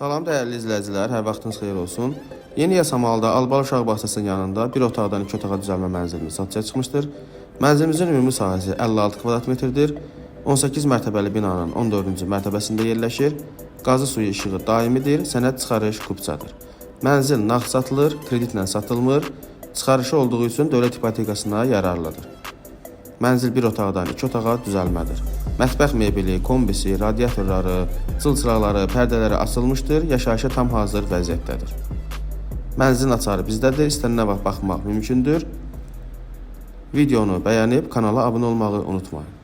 Salam dəyərli izləyicilər, hər vaxtınız xeyir olsun. Yeni Yasamalda Albalı uşaq bağçasının yanında bir otaqdan iki otağa düzəlmə mənzilimiz satışa çıxmışdır. Mənzilimizin ümumi sahəsi 56 kvadrat metrdir. 18 mərtəbəli binanın 14-cü mərtəbəsində yerləşir. Qazı suyu işığı daimidir, sənəd çıxarış kupçadır. Mənzil nağd satılır, kreditlə satılmır. Çıxarışı olduğu üçün dövlət ipotekasına yararlıdır. Mənzil bir otaqdan iki otağa düzəlmədir. Mətbəx mebeli, kombisi, radiatorları, çılçıraqları, pərdələri açılmışdır, yaşayışa tam hazır vəziyyətdədir. Mənzilin açarı bizdədir, istənilən vaxt baxmaq mümkündür. Videonu bəyənib kanala abunə olmağı unutmayın.